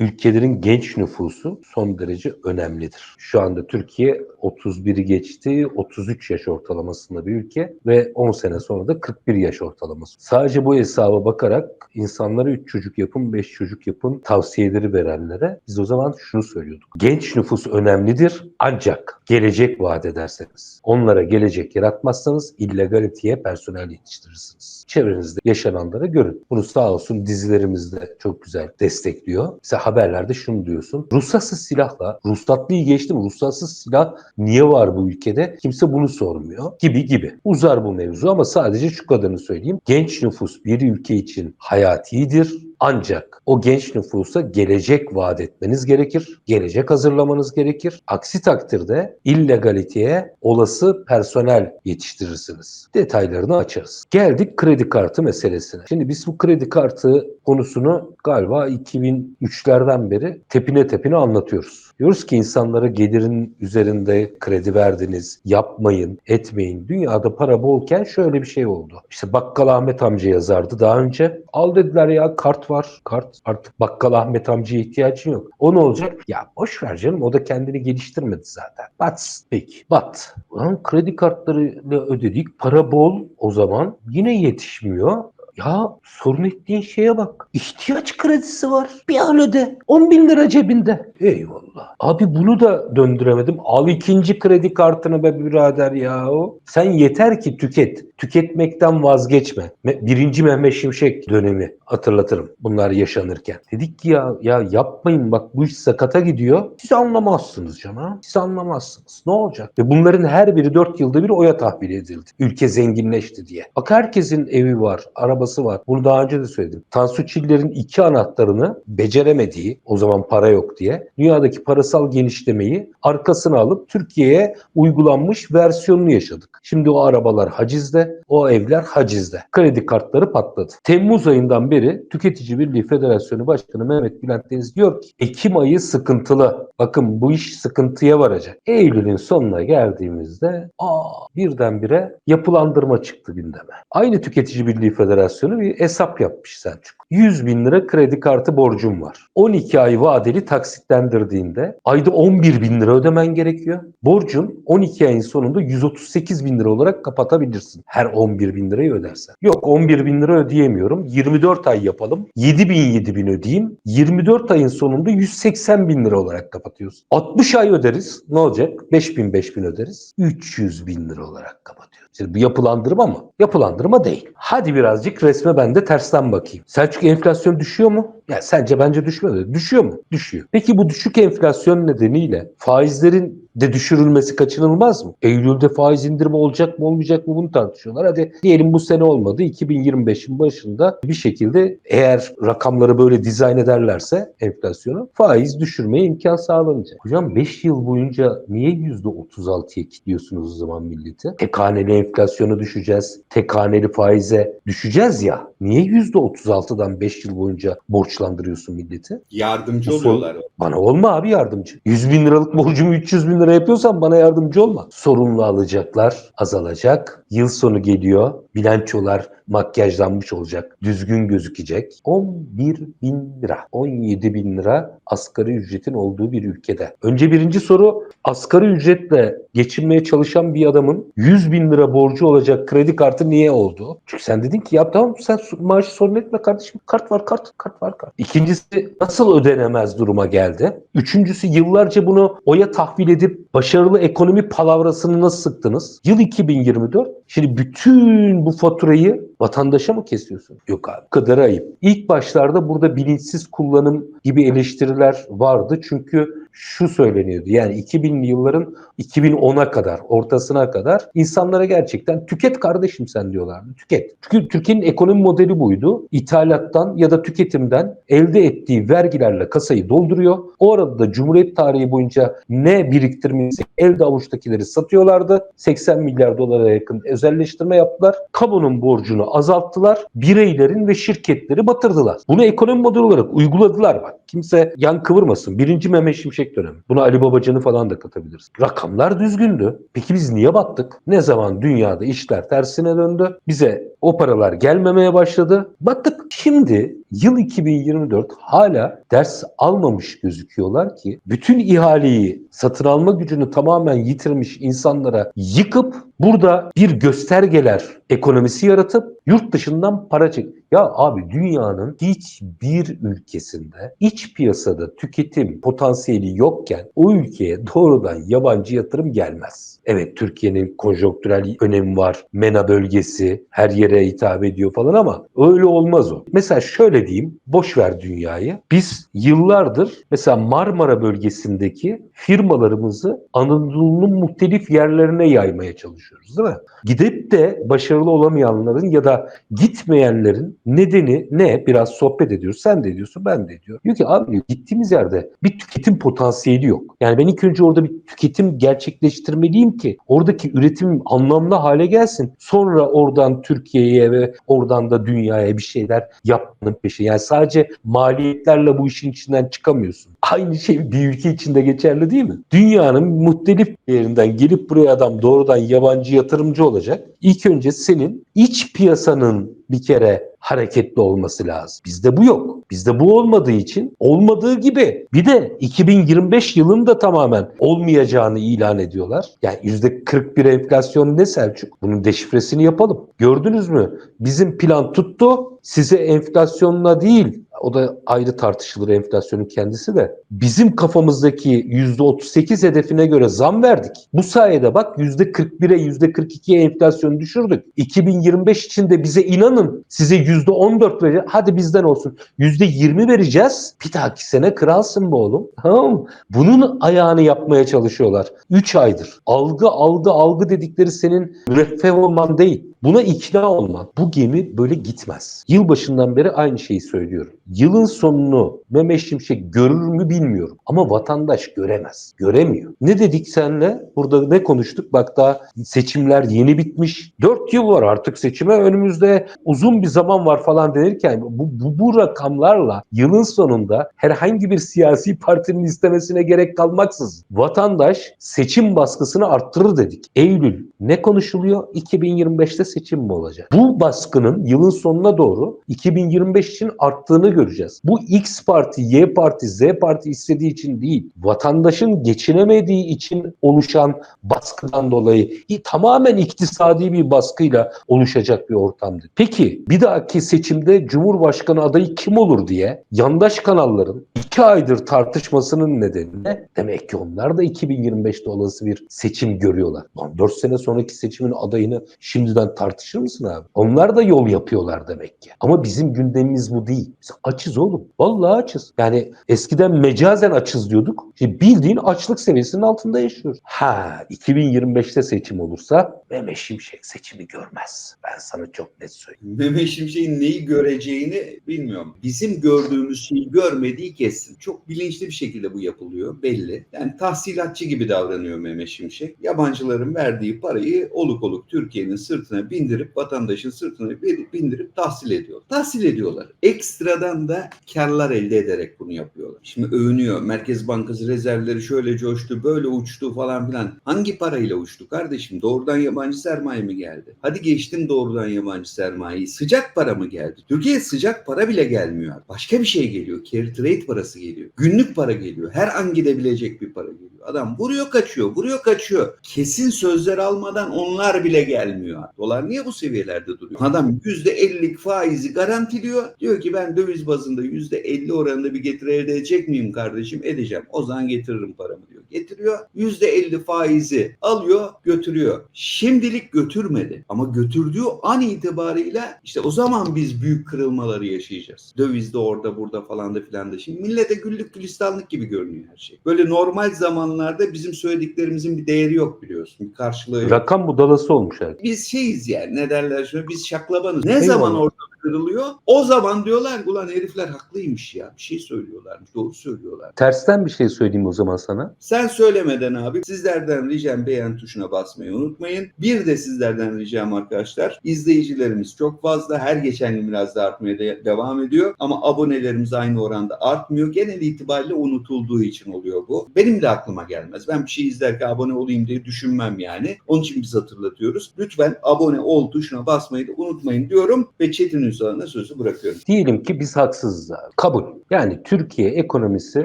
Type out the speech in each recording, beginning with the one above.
ülkelerin genç nüfusu son derece önemlidir. Şu anda Türkiye 31'i geçti, 33 yaş ortalamasında bir ülke ve 10 sene sonra da 41 yaş ortalaması. Sadece bu hesaba bakarak insanlara 3 çocuk yapın, 5 çocuk yapın tavsiyeleri verenlere biz o zaman şunu söylüyorduk. Genç nüfus önemlidir ancak gelecek vaat ederseniz, onlara gelecek yaratmazsanız illegaliteye personel yetiştirirsiniz. Çevrenizde yaşananları görün. Bunu sağ olsun dizilerimizde çok güzel destekliyor. Mesela haberlerde şunu diyorsun. Ruhsatsız silahla, ruhsatlıyı geçtim ruhsatsız silah niye var bu ülkede? Kimse bunu sormuyor. Gibi gibi. Uzar bu mevzu ama sadece şu kadarını söyleyeyim. Genç nüfus bir ülke için hayatidir. Ancak o genç nüfusa gelecek vaat etmeniz gerekir. Gelecek hazırlamanız gerekir. Aksi takdirde illegaliteye olası personel yetiştirirsiniz. Detaylarını açarız. Geldik kredi kartı meselesine. Şimdi biz bu kredi kartı konusunu galiba 2003'lerden beri tepine tepine anlatıyoruz. Diyoruz ki insanlara gelirin üzerinde kredi verdiniz, yapmayın, etmeyin. Dünyada para bolken şöyle bir şey oldu. İşte Bakkal Ahmet amca yazardı daha önce. Al dediler ya kart var, kart. Artık Bakkal Ahmet amcaya ihtiyacın yok. O ne olacak? Ya boş ver canım o da kendini geliştirmedi zaten. Bats. Peki bat. Lan kredi kartlarıyla ödedik. Para bol o zaman. Yine yetişmiyor. Ya sorun ettiğin şeye bak. İhtiyaç kredisi var. Bir an öde. 10 bin lira cebinde. Eyvallah. Abi bunu da döndüremedim. Al ikinci kredi kartını be birader ya. Sen yeter ki tüket. Tüketmekten vazgeçme. Me- Birinci Mehmet Şimşek dönemi hatırlatırım bunlar yaşanırken. Dedik ki ya ya yapmayın bak bu iş sakata gidiyor. Siz anlamazsınız canım. Siz anlamazsınız. Ne olacak? Ve bunların her biri 4 yılda bir oya tahvil edildi. Ülke zenginleşti diye. Bak herkesin evi var, arabası var. Bunu daha önce de söyledim. Tansu Çiller'in iki anahtarını beceremediği, o zaman para yok diye, dünyadaki parasal genişlemeyi arkasına alıp Türkiye'ye uygulanmış versiyonunu yaşadık. Şimdi o arabalar hacizde, o evler hacizde. Kredi kartları patladı. Temmuz ayından beri Tüketici Birliği Federasyonu Başkanı Mehmet Bülent Deniz diyor ki Ekim ayı sıkıntılı. Bakın bu iş sıkıntıya varacak. Eylül'ün sonuna geldiğimizde aa birdenbire yapılandırma çıktı gündeme. Aynı Tüketici Birliği Federasyonu bir hesap yapmış Selçuk. 100 bin lira kredi kartı borcum var. 12 ay vadeli taksitlendirdiğinde ayda 11 bin lira ödemen gerekiyor. Borcun 12 ayın sonunda 138 bin lira olarak kapatabilirsin. Her 11 bin lirayı ödersen. Yok 11 bin lira ödeyemiyorum. 24 ay yapalım. 7 bin 7 bin ödeyeyim. 24 ayın sonunda 180 bin lira olarak kapatıyorsun. 60 ay öderiz. Ne olacak? 5 bin 5 bin öderiz. 300 bin lira olarak kapatıyoruz. Şimdi bu yapılandırma mı? Yapılandırma değil. Hadi birazcık resme ben de tersten bakayım. Selçuk enflasyon düşüyor mu? Ya sence bence düşmüyor. Düşüyor mu? Düşüyor. Peki bu düşük enflasyon nedeniyle faizlerin de düşürülmesi kaçınılmaz mı? Eylül'de faiz indirimi olacak mı olmayacak mı bunu tartışıyorlar. Hadi diyelim bu sene olmadı. 2025'in başında bir şekilde eğer rakamları böyle dizayn ederlerse enflasyonu faiz düşürmeye imkan sağlanacak. Hocam 5 yıl boyunca niye %36'ya kilitliyorsunuz o zaman milleti? Tek haneli enflasyonu düşeceğiz. Tek haneli faize düşeceğiz ya. Niye %36'dan 5 yıl boyunca borçlandırıyorsun milleti? Yardımcı Bu oluyorlar. Bana olma abi yardımcı. 100 bin liralık borcumu 300 bin lira yapıyorsan bana yardımcı olma. Sorumlu alacaklar azalacak. Yıl sonu geliyor. Bilançolar makyajlanmış olacak. Düzgün gözükecek. 11 bin lira. 17 bin lira asgari ücretin olduğu bir ülkede. Önce birinci soru asgari ücretle geçinmeye çalışan bir adamın 100 bin lira borcu olacak kredi kartı niye oldu? Çünkü sen dedin ki ya tamam sen maaşı sorun etme kardeşim. Kart var kart, kart var kart. İkincisi nasıl ödenemez duruma geldi? Üçüncüsü yıllarca bunu oya tahvil edip başarılı ekonomi palavrasını nasıl sıktınız? Yıl 2024. Şimdi bütün bu faturayı vatandaşa mı kesiyorsun? Yok abi. Kadar ayıp. İlk başlarda burada bilinçsiz kullanım gibi eleştiriler vardı. Çünkü şu söyleniyordu. Yani 2000'li yılların 2010'a kadar, ortasına kadar insanlara gerçekten tüket kardeşim sen diyorlardı. Tüket. Çünkü Türkiye'nin ekonomi modeli buydu. İthalattan ya da tüketimden elde ettiği vergilerle kasayı dolduruyor. O arada da Cumhuriyet tarihi boyunca ne biriktirmişse elde avuçtakileri satıyorlardı. 80 milyar dolara yakın özelleştirme yaptılar. Kamunun borcunu azalttılar. Bireylerin ve şirketleri batırdılar. Bunu ekonomi modeli olarak uyguladılar bak. Kimse yan kıvırmasın. Birinci Mehmet Şimşek dönemi. Buna Ali Babacan'ı falan da katabiliriz. Rakamlar düzgündü. Peki biz niye battık? Ne zaman dünyada işler tersine döndü? Bize O paralar gelmemeye başladı. Baktık şimdi yıl 2024 hala ders almamış gözüküyorlar ki bütün ihaleyi satın alma gücünü tamamen yitirmiş insanlara yıkıp burada bir göstergeler ekonomisi yaratıp yurt dışından para çek. Ya abi dünyanın hiçbir ülkesinde iç piyasada tüketim potansiyeli yokken o ülkeye doğrudan yabancı yatırım gelmez. Evet Türkiye'nin konjonktürel önemi var. MENA bölgesi her yere hitap ediyor falan ama öyle olmaz o. Mesela şöyle diyeyim boş ver dünyayı. Biz yıllardır mesela Marmara bölgesindeki firmalarımızı Anadolu'nun muhtelif yerlerine yaymaya çalışıyoruz değil mi? Gidip de başarılı olamayanların ya da gitmeyenlerin nedeni ne? Biraz sohbet ediyoruz. Sen de ediyorsun, ben de ediyorum. Diyor ki abi gittiğimiz yerde bir tüketim potansiyeli yok. Yani ben ilk önce orada bir tüketim gerçekleştirmeliyim ki oradaki üretim anlamlı hale gelsin. Sonra oradan Türkiye'ye ve oradan da dünyaya bir şeyler yapmanın peşi. Yani sadece maliyetlerle bu işin içinden çıkamıyorsun. Aynı şey bir ülke içinde geçerli değil mi? Dünyanın muhtelif yerinden gelip buraya adam doğrudan yabancı yatırımcı olacak. İlk önce senin iç piyasanın bir kere hareketli olması lazım. Bizde bu yok. Bizde bu olmadığı için olmadığı gibi bir de 2025 yılında tamamen olmayacağını ilan ediyorlar. Yani %41 enflasyon ne Selçuk? Bunun deşifresini yapalım. Gördünüz mü? Bizim plan tuttu. Size enflasyonla değil o da ayrı tartışılır enflasyonun kendisi de. Bizim kafamızdaki %38 hedefine göre zam verdik. Bu sayede bak %41'e %42'ye enflasyonu düşürdük. 2025 için de bize inanın size %14 vereceğiz. Hadi bizden olsun. %20 vereceğiz. Bir dahaki sene kralsın bu oğlum. Tamam? Bunun ayağını yapmaya çalışıyorlar. 3 aydır. Algı algı algı dedikleri senin müreffeh olman değil. Buna ikna olman. Bu gemi böyle gitmez. Yılbaşından beri aynı şeyi söylüyorum. Yılın sonunu Mehmet Şimşek görür mü bilmiyorum. Ama vatandaş göremez. Göremiyor. Ne dedik senle? Burada ne konuştuk? Bak daha seçimler yeni bitmiş. 4 yıl var artık seçime. Önümüzde uzun bir zaman var falan denirken bu, bu, bu rakamlarla yılın sonunda herhangi bir siyasi partinin istemesine gerek kalmaksızın vatandaş seçim baskısını arttırır dedik. Eylül ne konuşuluyor? 2025'te seçim mi olacak? Bu baskının yılın sonuna doğru 2025 için arttığını göreceğiz. Bu X parti, Y parti, Z parti istediği için değil, vatandaşın geçinemediği için oluşan baskıdan dolayı tamamen iktisadi bir baskıyla oluşacak bir ortamdır. Peki bir dahaki seçimde Cumhurbaşkanı adayı kim olur diye yandaş kanalların iki aydır tartışmasının nedeni ne? Demek ki onlar da 2025'te olası bir seçim görüyorlar. Lan 4 sene sonraki seçimin adayını şimdiden tartışır mısın abi? Onlar da yol yapıyorlar demek ki. Ama bizim gündemimiz bu değil. Biz açız oğlum. Vallahi açız. Yani eskiden mecazen açız diyorduk. Şimdi bildiğin açlık seviyesinin altında yaşıyoruz. Ha 2025'te seçim olursa Mehmet Şimşek seçimi görmez. Ben sana çok net söyleyeyim. Mehmet Şimşek'in neyi göreceğini bilmiyorum. Bizim gördüğümüz şeyi görmediği kesin. Çok bilinçli bir şekilde bu yapılıyor belli. Yani tahsilatçı gibi davranıyor Mehmet Şimşek. Yabancıların verdiği parayı oluk oluk Türkiye'nin sırtına bindirip vatandaşın sırtına bindirip tahsil ediyor. Tahsil ediyorlar. Ekstradan da karlar elde ederek bunu yapıyorlar. Şimdi övünüyor. Merkez Bankası rezervleri şöyle coştu, böyle uçtu falan filan. Hangi parayla uçtu kardeşim? Doğrudan yabancı sermaye mi geldi? Hadi geçtim doğrudan yabancı sermayeyi. Sıcak para mı geldi? Türkiye'ye sıcak para bile gelmiyor. Başka bir şey geliyor. Carry trade parası geliyor. Günlük para geliyor. Her an gidebilecek bir para geliyor. Adam vuruyor kaçıyor, vuruyor kaçıyor. Kesin sözler almadan onlar bile gelmiyor. Dolar niye bu seviyelerde duruyor? Adam %50'lik faizi garantiliyor. Diyor ki ben döviz bazında %50 oranında bir getiri elde edecek miyim kardeşim? Edeceğim. O zaman getiririm paramı Getiriyor. %50 faizi alıyor, götürüyor. Şimdilik götürmedi. Ama götürdüğü an itibarıyla işte o zaman biz büyük kırılmaları yaşayacağız. Dövizde orada burada falan da filan da. Şimdi millete güllük gülistanlık gibi görünüyor her şey. Böyle normal zamanlarda bizim söylediklerimizin bir değeri yok biliyorsun. Bir karşılığı yok. Rakam budalası olmuş yani. Biz şeyiz yani ne derler şuna biz şaklabanız. Ne Eyvallah. zaman orada kırılıyor. O zaman diyorlar ulan herifler haklıymış ya. Bir şey söylüyorlarmış. Doğru söylüyorlar. Tersten bir şey söyleyeyim o zaman sana. Sen söylemeden abi sizlerden ricam beğen tuşuna basmayı unutmayın. Bir de sizlerden ricam arkadaşlar izleyicilerimiz çok fazla her geçen gün biraz da artmaya de- devam ediyor ama abonelerimiz aynı oranda artmıyor. Genel itibariyle unutulduğu için oluyor bu. Benim de aklıma gelmez. Ben bir şey izlerken abone olayım diye düşünmem yani. Onun için biz hatırlatıyoruz. Lütfen abone ol tuşuna basmayı da unutmayın diyorum ve Çetin Ünsal'a sözü bırakıyorum. Diyelim ki biz haksızız abi. Kabul. Yani Türkiye ekonomisi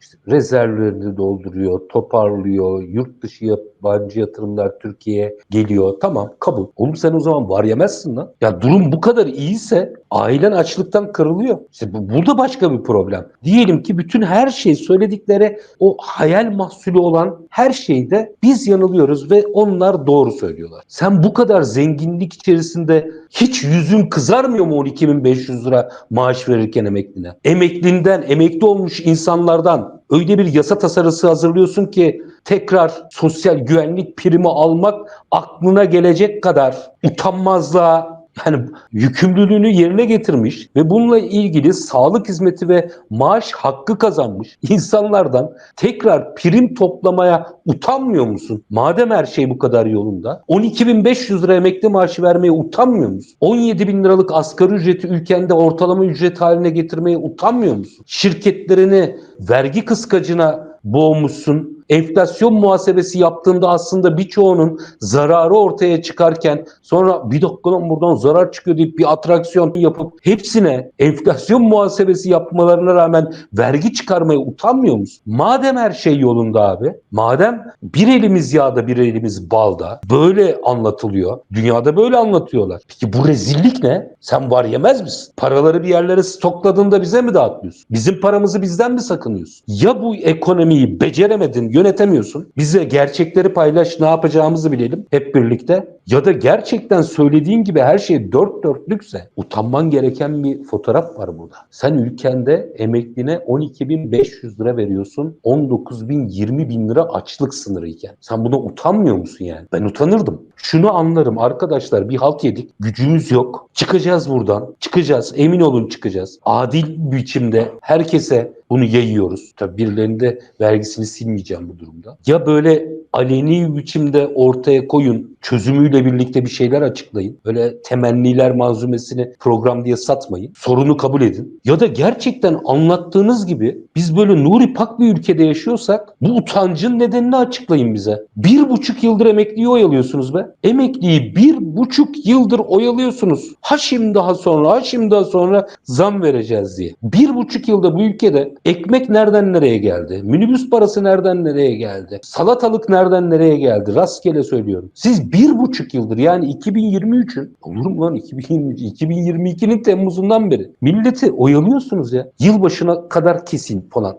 işte rezervlerini dolduruyor, toparlıyor, yurt dışı yabancı yatırımlar Türkiye'ye geliyor. Tamam kabul. Oğlum sen o zaman var yemezsin lan. Ya durum bu kadar iyiyse ailen açlıktan kırılıyor. İşte bu, burada başka bir problem. Diyelim ki bütün her şey söyledikleri o hayal mahsulü olan her şeyde biz yanılıyoruz ve onlar doğru söylüyorlar. Sen bu kadar zenginlik içerisinde hiç yüzün kızarmıyor mu 12.500 lira maaş verirken emekline? Emeklinden, emekli olmuş insanlardan öyle bir yasa tasarısı hazırlıyorsun ki tekrar sosyal güvenlik primi almak aklına gelecek kadar utanmazlığa yani yükümlülüğünü yerine getirmiş ve bununla ilgili sağlık hizmeti ve maaş hakkı kazanmış insanlardan tekrar prim toplamaya utanmıyor musun? Madem her şey bu kadar yolunda 12.500 lira emekli maaşı vermeye utanmıyor musun? 17 bin liralık asgari ücreti ülkende ortalama ücret haline getirmeye utanmıyor musun? Şirketlerini vergi kıskacına boğmuşsun. Enflasyon muhasebesi yaptığında aslında birçoğunun zararı ortaya çıkarken sonra bir dakika lan buradan zarar çıkıyor deyip bir atraksiyon yapıp hepsine enflasyon muhasebesi yapmalarına rağmen vergi çıkarmaya utanmıyor musun? Madem her şey yolunda abi, madem bir elimiz yağda bir elimiz balda böyle anlatılıyor. Dünyada böyle anlatıyorlar. Peki bu rezillik ne? Sen var yemez misin? Paraları bir yerlere stokladığında bize mi dağıtmıyorsun? Bizim paramızı bizden mi sakınıyorsun? Ya bu ekonomiyi beceremedin, yönetemiyorsun. Bize gerçekleri paylaş, ne yapacağımızı bilelim hep birlikte. Ya da gerçekten söylediğin gibi her şey dört dörtlükse utanman gereken bir fotoğraf var burada. Sen ülkende emekline 12.500 lira veriyorsun. 19.000 20 bin lira açlık sınırı iken. Sen buna utanmıyor musun yani? Ben utanırdım. Şunu anlarım arkadaşlar bir halt yedik. Gücümüz yok. Çıkacağız buradan. Çıkacağız. Emin olun çıkacağız. Adil biçimde herkese bunu yayıyoruz. Tabii birilerinin de vergisini silmeyeceğim bu durumda. Ya böyle aleni biçimde ortaya koyun, çözümüyle birlikte bir şeyler açıklayın. Böyle temenniler malzumesini program diye satmayın. Sorunu kabul edin. Ya da gerçekten anlattığınız gibi biz böyle nuri pak bir ülkede yaşıyorsak bu utancın nedenini açıklayın bize. Bir buçuk yıldır emekliyi oyalıyorsunuz be. Emekliyi bir buçuk yıldır oyalıyorsunuz. Ha şimdi daha sonra, ha şimdi daha sonra zam vereceğiz diye. Bir buçuk yılda bu ülkede ekmek nereden nereye geldi? Minibüs parası nereden nereye geldi? Salatalık nereden nereye geldi? Rastgele söylüyorum. Siz bir buçuk yıldır yani 2023'ün olur mu lan 2023 2022'nin Temmuz'undan beri milleti oyalıyorsunuz ya. Yılbaşına kadar kesin falan.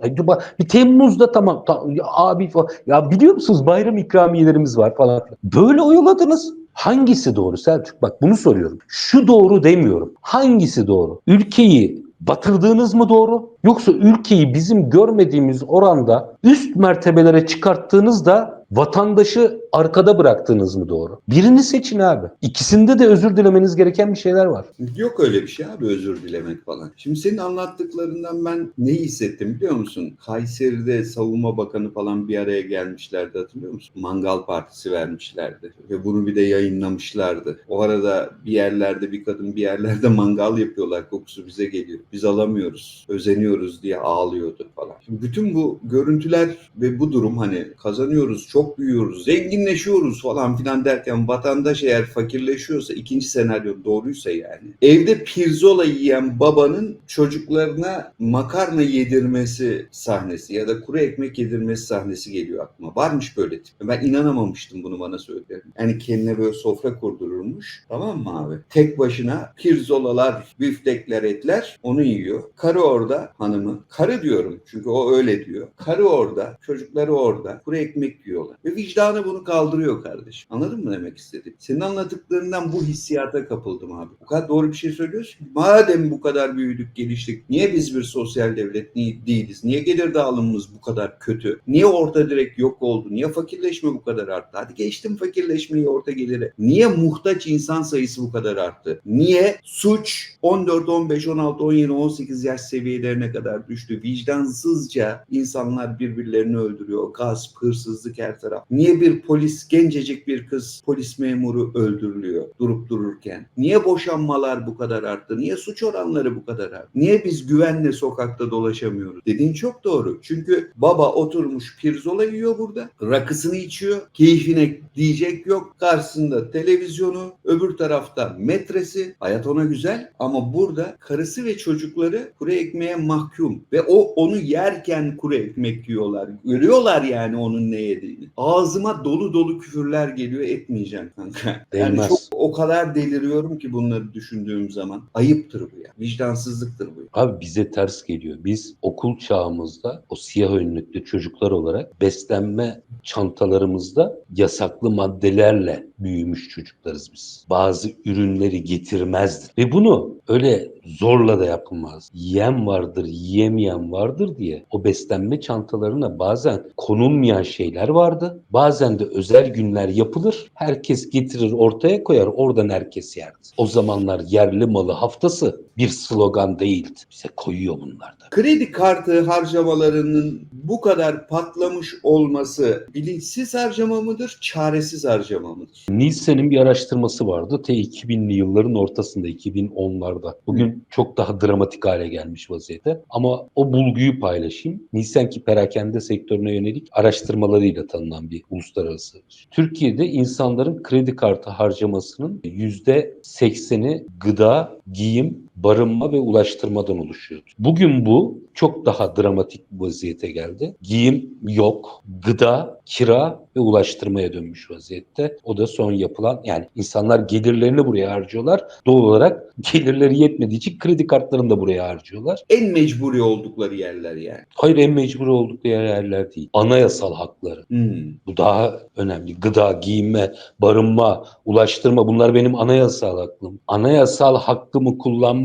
Bir Temmuz'da tamam, tamam ya abi falan. Ya biliyor musunuz bayram ikramiyelerimiz var falan. Böyle oyaladınız. Hangisi doğru Selçuk? Bak bunu soruyorum. Şu doğru demiyorum. Hangisi doğru? Ülkeyi batırdığınız mı doğru? Yoksa ülkeyi bizim görmediğimiz oranda üst mertebelere çıkarttığınızda vatandaşı arkada bıraktığınız mı doğru? Birini seçin abi. İkisinde de özür dilemeniz gereken bir şeyler var. Yok öyle bir şey abi özür dilemek falan. Şimdi senin anlattıklarından ben ne hissettim biliyor musun? Kayseri'de savunma bakanı falan bir araya gelmişlerdi hatırlıyor musun? Mangal partisi vermişlerdi ve bunu bir de yayınlamışlardı. O arada bir yerlerde bir kadın bir yerlerde mangal yapıyorlar kokusu bize geliyor. Biz alamıyoruz, özeniyoruz diye ağlıyordu falan. Şimdi bütün bu görüntüler ve bu durum hani kazanıyoruz, çok büyüyoruz, zenginleşiyoruz falan filan derken vatandaş eğer fakirleşiyorsa ikinci senaryo doğruysa yani. Evde pirzola yiyen babanın çocuklarına makarna yedirmesi sahnesi ya da kuru ekmek yedirmesi sahnesi geliyor aklıma. Varmış böyle tip. Ben inanamamıştım bunu bana söyledi. Yani kendine böyle sofra kurdurulmuş. Tamam mı abi? Tek başına pirzolalar, büftekler, etler onu yiyor. Karı orada hanımı. Karı diyorum çünkü o öyle diyor. Karı orada, çocukları orada. Kuru ekmek yiyorlar. Diyorlar. Ve vicdanı bunu kaldırıyor kardeşim. Anladın mı demek istedim? Senin anlattıklarından bu hissiyata kapıldım abi. O kadar doğru bir şey söylüyorsun. Madem bu kadar büyüdük, geliştik. Niye biz bir sosyal devlet değiliz? Niye gelir dağılımımız bu kadar kötü? Niye orta direkt yok oldu? Niye fakirleşme bu kadar arttı? Hadi geçtim fakirleşmeyi orta gelire. Niye muhtaç insan sayısı bu kadar arttı? Niye suç 14, 15, 16, 17, 18 yaş seviyelerine kadar düştü? Vicdansızca insanlar birbirlerini öldürüyor. Gasp, hırsızlık her taraf. Niye bir polis, gencecik bir kız polis memuru öldürülüyor durup dururken? Niye boşanmalar bu kadar arttı? Niye suç oranları bu kadar arttı? Niye biz güvenle sokakta dolaşamıyoruz? Dediğin çok doğru. Çünkü baba oturmuş pirzola yiyor burada. Rakısını içiyor. Keyfine diyecek yok. Karşısında televizyonu, öbür tarafta metresi. Hayat ona güzel ama burada karısı ve çocukları kuru ekmeğe mahkum ve o onu yerken kuru ekmek yiyorlar. Görüyorlar yani onun ne yediğini. Ağzıma dolu dolu küfürler geliyor etmeyeceğim kanka. Yani çok o kadar deliriyorum ki bunları düşündüğüm zaman. Ayıptır bu ya. Vicdansızlıktır bu. ya. Abi bize ters geliyor. Biz okul çağımızda o siyah önlüklü çocuklar olarak beslenme çantalarımızda yasaklı maddelerle büyümüş çocuklarız biz. Bazı ürünleri getirmezdik. Ve bunu öyle zorla da yapılmaz. Yiyen vardır, yiyemeyen vardır diye o beslenme çantalarına bazen konulmayan şeyler vardı. Bazen de özel günler yapılır. Herkes getirir ortaya koyar. Oradan herkes yerdi. O zamanlar yerli malı haftası bir slogan değildi. Bize koyuyor bunlar da. Kredi kartı harcamalarının bu kadar patlamış olması bilinçsiz harcama mıdır, çaresiz harcama mıdır? Nielsen'in bir araştırması vardı. T 2000'li yılların ortasında 2010'larda. Bugün çok daha dramatik hale gelmiş vaziyette. Ama o bulguyu paylaşayım. Nielsen ki perakende sektörüne yönelik araştırmalarıyla tanınan bir uluslararası. Türkiye'de insanların kredi kartı harcamasının %80'i gıda, giyim, barınma ve ulaştırmadan oluşuyordu. Bugün bu çok daha dramatik bir vaziyete geldi. Giyim yok, gıda, kira ve ulaştırmaya dönmüş vaziyette. O da son yapılan yani insanlar gelirlerini buraya harcıyorlar. Doğal olarak gelirleri yetmediği için kredi kartlarını da buraya harcıyorlar. En mecburi oldukları yerler yani. Hayır en mecbur oldukları yerler değil. Anayasal hakları. Hmm. Bu daha önemli. Gıda, giyinme, barınma, ulaştırma bunlar benim anayasal hakkım. Anayasal hakkımı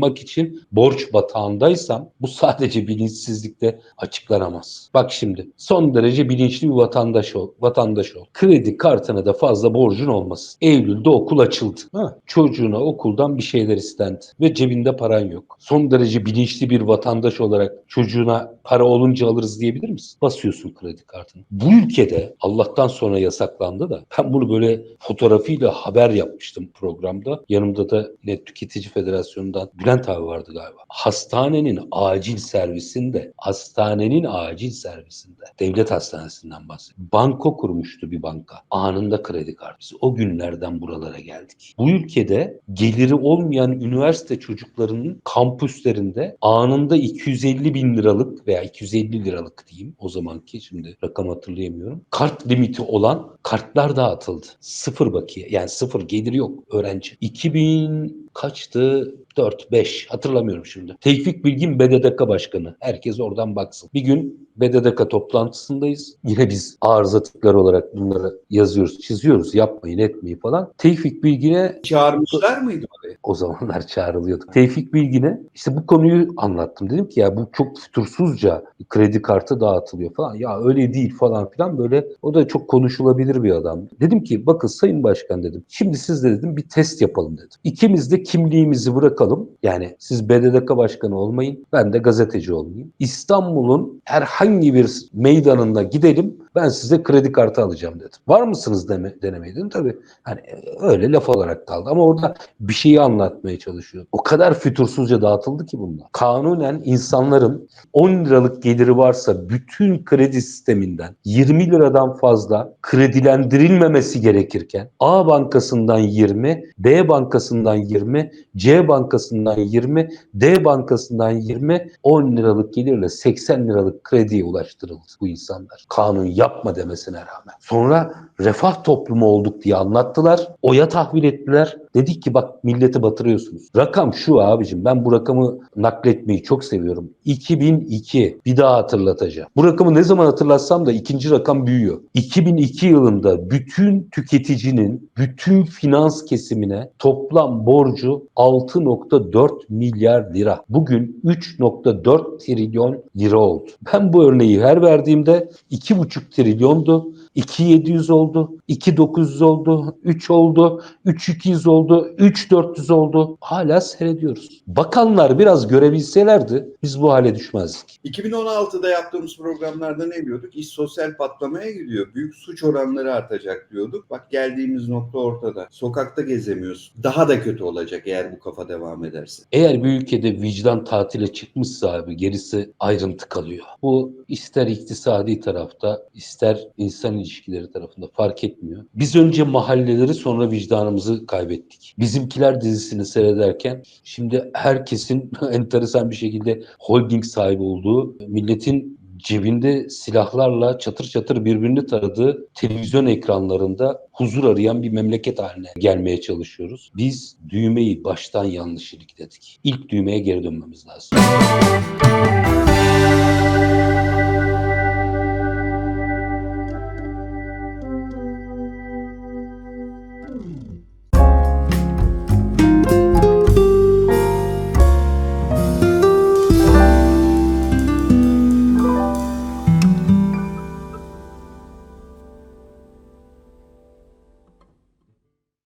kullanmak için borç batağındaysam bu sadece bilinçsizlikte açıklanamaz. Bak şimdi son derece bilinçli bir vatandaş ol. Vatandaş ol. Kredi kartına da fazla borcun olmasın. Eylül'de okul açıldı. Ha, çocuğuna okuldan bir şeyler istendi ve cebinde paran yok. Son derece bilinçli bir vatandaş olarak çocuğuna para olunca alırız diyebilir misin? Basıyorsun kredi kartını. Bu ülkede Allah'tan sonra yasaklandı da ben bunu böyle fotoğrafıyla haber yapmıştım programda. Yanımda da Net Tüketici Federasyonu'ndan Bülent abi vardı galiba. Hastanenin acil servisinde, hastanenin acil servisinde, devlet hastanesinden bahsediyorum. Banko kurmuştu bir banka. Anında kredi kartı. Biz o günlerden buralara geldik. Bu ülkede geliri olmayan üniversite çocuklarının kampüslerinde anında 250 bin liralık veya 250 liralık diyeyim o zamanki şimdi rakam hatırlayamıyorum. Kart limiti olan kartlar dağıtıldı. Sıfır bakiye yani sıfır gelir yok öğrenci. 2000 kaçtı? 4, 5 hatırlamıyorum şimdi. Tevfik Bilgin BDDK Başkanı. Herkes oradan baksın. Bir gün BDDK toplantısındayız. Yine biz arıza tipleri olarak bunları yazıyoruz, çiziyoruz. Yapmayın, etmeyin falan. Tevfik Bilgin'e Çağırmışlar mıydı oraya? o zamanlar çağrılıyorduk. Tevfik Bilgin'e işte bu konuyu anlattım. Dedim ki ya bu çok fütursuzca kredi kartı dağıtılıyor falan. Ya öyle değil falan filan böyle. O da çok konuşulabilir bir adam. Dedim ki bakın Sayın Başkan dedim. Şimdi siz de dedim bir test yapalım dedim. İkimiz de kimliğimizi bırakalım. Yani siz BDDK Başkanı olmayın. Ben de gazeteci olmayayım. İstanbul'un herhangi bir meydanında gidelim. Ben size kredi kartı alacağım dedim. Var mısınız deme, denemeye dedim. Tabii hani öyle laf olarak kaldı. Ama orada bir şeyi anlatmaya çalışıyor. O kadar fütursuzca dağıtıldı ki bunlar. Kanunen insanların 10 liralık geliri varsa bütün kredi sisteminden 20 liradan fazla kredilendirilmemesi gerekirken A bankasından 20, B bankasından 20, C bankasından 20, D bankasından 20, 10 liralık gelirle 80 liralık krediye ulaştırıldı bu insanlar. Kanun yapma demesine rağmen. Sonra refah toplumu olduk diye anlattılar. Oya tahvil ettiler. Dedik ki bak milleti batırıyorsunuz. Rakam şu abicim ben bu rakamı nakletmeyi çok seviyorum. 2002 bir daha hatırlatacağım. Bu rakamı ne zaman hatırlatsam da ikinci rakam büyüyor. 2002 yılında bütün tüketicinin bütün finans kesimine toplam borcu 6.4 milyar lira. Bugün 3.4 trilyon lira oldu. Ben bu örneği her verdiğimde 2,5 trilyondu. 2700 oldu, 2900 oldu, 3 oldu, 3200 oldu, 3400 oldu. Hala seyrediyoruz. Bakanlar biraz görebilselerdi biz bu hale düşmezdik. 2016'da yaptığımız programlarda ne diyorduk? İş sosyal patlamaya gidiyor. Büyük suç oranları artacak diyorduk. Bak geldiğimiz nokta ortada. Sokakta gezemiyorsun. Daha da kötü olacak eğer bu kafa devam ederse. Eğer bir ülkede vicdan tatile çıkmışsa abi gerisi ayrıntı kalıyor. Bu ister iktisadi tarafta ister insan ilişkileri tarafında fark etmiyor. Biz önce mahalleleri sonra vicdanımızı kaybettik. Bizimkiler dizisini seyrederken şimdi herkesin enteresan bir şekilde holding sahibi olduğu, milletin cebinde silahlarla çatır çatır birbirini taradığı televizyon ekranlarında huzur arayan bir memleket haline gelmeye çalışıyoruz. Biz düğmeyi baştan yanlış ilikledik. İlk düğmeye geri dönmemiz lazım.